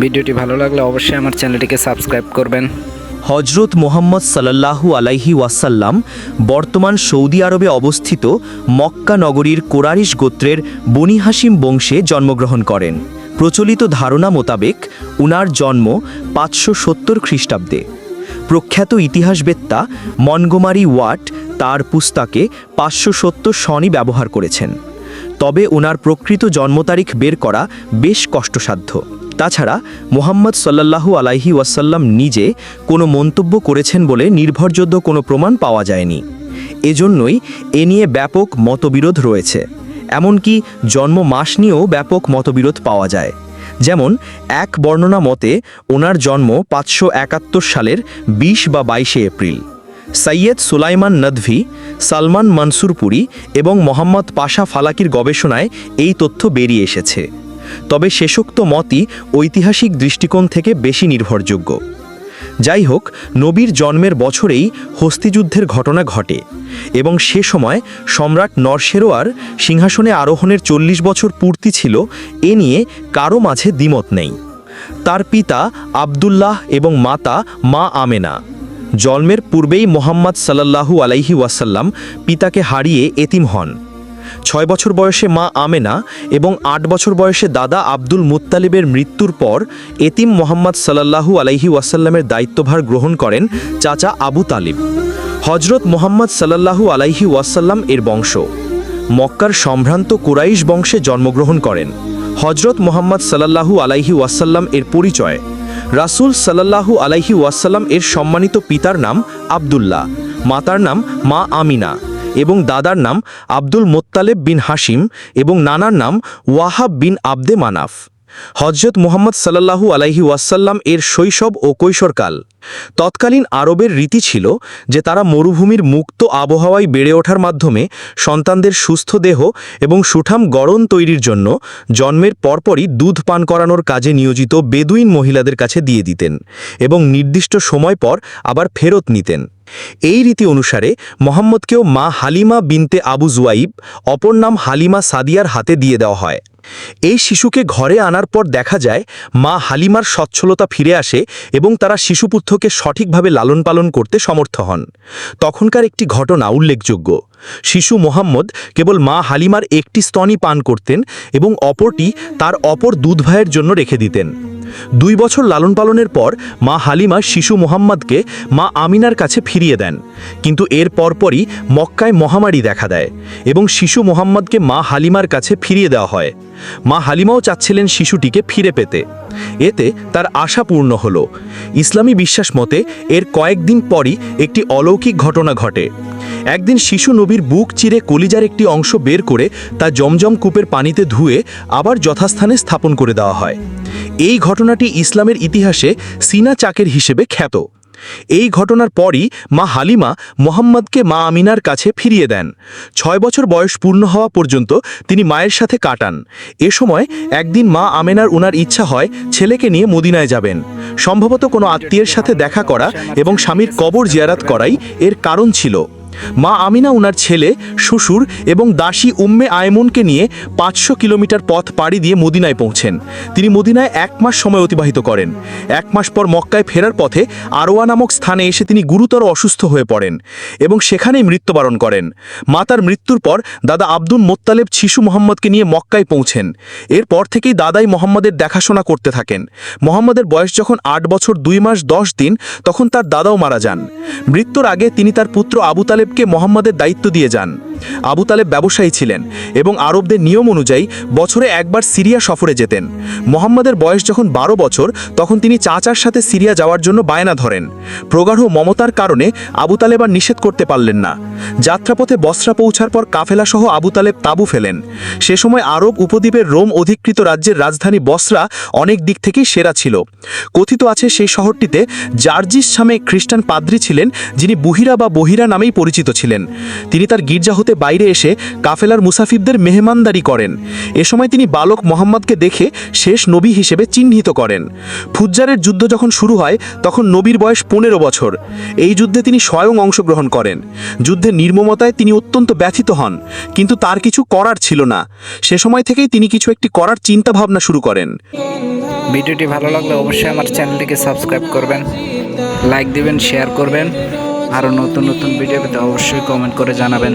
ভিডিওটি ভালো লাগলে অবশ্যই আমার চ্যানেলটিকে সাবস্ক্রাইব করবেন। হজরত মোহাম্মদ সাল্লাল্লাহু আলাইহি ওয়াসাল্লাম বর্তমান সৌদি আরবে অবস্থিত মক্কা নগরীর কোরারিশ গোত্রের বনি হাসিম বংশে জন্মগ্রহণ করেন। প্রচলিত ধারণা মোতাবেক উনার জন্ম পাঁচশো সত্তর খ্রিস্টাব্দে। প্রখ্যাত ইতিহাসবেত্তা মনগোমারি ওয়াট তার পুস্তকে পাঁচশো সত্তর সনই ব্যবহার করেছেন। তবে ওনার প্রকৃত জন্ম তারিখ বের করা বেশ কষ্টসাধ্য। তাছাড়া মোহাম্মদ সাল্লাল্লাহু আলাইহি ওয়াসাল্লাম নিজে কোনো মন্তব্য করেছেন বলে নির্ভরযোগ্য কোনো প্রমাণ পাওয়া যায়নি। এজন্যই এ নিয়ে ব্যাপক মতবিরোধ রয়েছে। এমনকি জন্ম মাস নিয়েও ব্যাপক মতবিরোধ পাওয়া যায়। যেমন, এক বর্ণনা মতে, ওনার জন্ম পাঁচশো একাত্তর সালের বিশ বা বাইশে এপ্রিল। সৈয়দ সুলাইমান নদভি, সালমান মনসুরপুরি এবং মোহাম্মদ পাশা ফালাকির গবেষণায় এই তথ্য বেরিয়ে এসেছে। তবে শেষোক্ত মতই ঐতিহাসিক দৃষ্টিকোণ থেকে বেশি নির্ভরযোগ্য। যাই হোক নবীর জন্মের বছরেই হস্তিযুদ্ধের ঘটনা ঘটে এবং সে সময় সম্রাট নরশেরোয়ার সিংহাসনে আরোহণের চল্লিশ বছর পূর্তি ছিল, এ নিয়ে কারও মাঝে দ্বিমত নেই। তার পিতা আবদুল্লাহ এবং মাতা মা আমেনা। জন্মের পূর্বেই মোহাম্মদ সাল্লাল্লাহু আলাইহি ওয়াসাল্লাম পিতাকে হারিয়ে এতিম হন। ছয় বছর বয়সে মা আমেনা এবং আট বছর বয়সে দাদা আব্দুল মুত্তালিবের মৃত্যুর পর এতিম মোহাম্মদ সাল্লাল্লাহু আলাইহি ওয়াসাল্লামের দায়িত্বভার গ্রহণ করেন চাচা আবু তালিব। হজরত মোহাম্মদ সাল্লাল্লাহু আলাইহি ওয়াসাল্লাম এর বংশ। মক্কার সম্ভ্রান্ত কুরাইশ বংশে জন্মগ্রহণ করেন। হজরত মোহাম্মদ সাল্লাল্লাহু আলাইহি ওয়াসাল্লাম এর পরিচয়। রাসূল সাল্লাল্লাহু আলাইহি ওয়াসাল্লাম এর সম্মানিত পিতার নাম আব্দুল্লাহ। মাতার নাম মা আমিনা। এবং দাদার নাম আব্দুল মোত্তালেব বিন হাসিম এবং নানার নাম ওয়াহাব বিন আবদে মানাফ। হজরত মুহাম্মদ সাল্লাল্লাহু আলাইহি ওয়াসাল্লাম এর শৈশব ও কৈশোরকাল। তৎকালীন আরবের রীতি ছিল যে তারা মরুভূমির মুক্ত আবহাওয়ায় বেড়ে ওঠার মাধ্যমে সন্তানদের সুস্থ দেহ এবং সুঠাম গড়ন তৈরির জন্য জন্মের পরপরই দুধ পান করানোর কাজে নিয়োজিত বেদুইন মহিলাদের কাছে দিয়ে দিতেন এবং নির্দিষ্ট সময় পর আবার ফেরত নিতেন। এই রীতি অনুসারে মোহাম্মদকেও মা হালিমা বিনতে আবু জুয়াইব, অপর নাম হালিমা সাদিয়ার হাতে দিয়ে দেওয়া হয়। এই শিশুকে ঘরে আনার পর দেখা যায়, মা হালিমার সচ্ছলতা ফিরে আসে এবং তারা শিশুপুত্রকে সঠিকভাবে লালন পালন করতে সমর্থ হন। তখনকার একটি ঘটনা উল্লেখযোগ্য। শিশু মোহাম্মদ কেবল মা হালিমার একটি স্তনই পান করতেন এবং অপরটি তার অপর দুধ ভাইয়ের জন্য রেখে দিতেন। দুই বছর লালন পালনের পর মা হালিমা শিশু মোহাম্মদকে মা আমিনার কাছে ফিরিয়ে দেন। কিন্তু এর পরপরই মক্কায় মহামারী দেখা দেয় এবং শিশু মোহাম্মদকে মা হালিমার কাছে ফিরিয়ে দেওয়া হয়। মা হালিমাও চাচ্ছিলেন শিশুটিকে ফিরে পেতে। এতে তার আশা পূর্ণ হল। ইসলামী বিশ্বাস মতে এর কয়েকদিন পরই একটি অলৌকিক ঘটনা ঘটে। একদিন শিশু নবীর বুক চিরে কলিজার একটি অংশ বের করে তা জমজম কূপের পানিতে ধুয়ে আবার যথাস্থানে স্থাপন করে দেওয়া হয়। এই ঘটনাটি ইসলামের ইতিহাসে সিনা চাকের হিসেবে খ্যাত। এই ঘটনার পরই মা হালিমা মোহাম্মদকে মা আমিনার কাছে ফিরিয়ে দেন। ছয় বছর বয়স পূর্ণ হওয়া পর্যন্ত তিনি মায়ের সাথে কাটান। এ সময় একদিন মা আমেনার উনার ইচ্ছা হয় ছেলেকে নিয়ে মদিনায় যাবেন। সম্ভবত কোনো আত্মীয়ের সাথে দেখা করা এবং স্বামীর কবর জিয়ারাত করাই এর কারণ ছিল। মা আমিনা উনার ছেলে, শ্বশুর এবং দাসী উম্মে আয়মনকে নিয়ে পাঁচশো কিলোমিটার পথ পাড়ি দিয়ে মদিনায় পৌঁছেন। তিনি মদিনায় এক মাস সময় অতিবাহিত করেন। এক মাস পর মক্কায় ফেরার পথে আরোয়া নামক স্থানে এসে তিনি গুরুতর অসুস্থ হয়ে পড়েন এবং সেখানেই মৃত্যুবরণ করেন। মাতার মৃত্যুর পর দাদা আব্দুল মোত্তালেব শিশু মোহাম্মদকে নিয়ে মক্কায় পৌঁছেন। এরপর থেকেই দাদাই মোহাম্মদের দেখাশোনা করতে থাকেন। মোহাম্মদের বয়স যখন আট বছর দুই মাস দশ দিন, তখন তার দাদাও মারা যান। মৃত্যুর আগে তিনি তার পুত্র আবু তালেবকে মোহাম্মদের দায়িত্ব দিয়ে যান। আবু তালেব ব্যবসায়ী ছিলেন এবং আরবদের নিয়ম অনুযায়ী বছরে একবার সিরিয়া সফরে যেতেন। মোহাম্মদের বয়স যখন বারো বছর, তখন তিনি চাচার সাথে সিরিয়া যাওয়ার জন্য বায়না ধরেন। প্রগাঢ় মমতার কারণে আবু তালেব আর নিষেধ করতে পারলেন না। যাত্রাপথে বসরা পৌঁছার পর কাফেলাসহ আবু তালেব তাবু ফেলেন। সে সময় আরব উপদ্বীপের রোম অধিকৃত রাজ্যের রাজধানী বসরা অনেক দিক থেকেই সেরা ছিল। কথিত আছে সেই শহরটিতে জার্জিস নামে খ্রিস্টান পাদ্রী ছিলেন, যিনি বুহিরা বা বহিরা নামেই পরিচিত ছিলেন। তিনি তার গির্জা হতে বাইরে এসে কাফেলার মুসাফিরদের মেহমানদারি করেন। এ সময় তিনি বালক মোহাম্মদকে দেখে শেষ নবী হিসেবে চিহ্নিত করেন। ফুজ্জারের যুদ্ধ যখন শুরু হয়, তখন নবীর বয়স পনেরো বছর। এই যুদ্ধে তিনি স্বয়ং অংশগ্রহণ করেন। যুদ্ধের নির্মমতায় তিনি অত্যন্ত ব্যথিত হন, কিন্তু তার কিছু করার ছিল না। সে সময় থেকেই তিনি কিছু একটি করার চিন্তা ভাবনা শুরু করেন। ভিডিওটি ভালো লাগলে অবশ্যই আমার চ্যানেলটিকে সাবস্ক্রাইব করবেন, লাইক দিবেন, শেয়ার করবেন। আরও নতুন নতুন ভিডিও পেতে অবশ্যই কমেন্ট করে জানাবেন।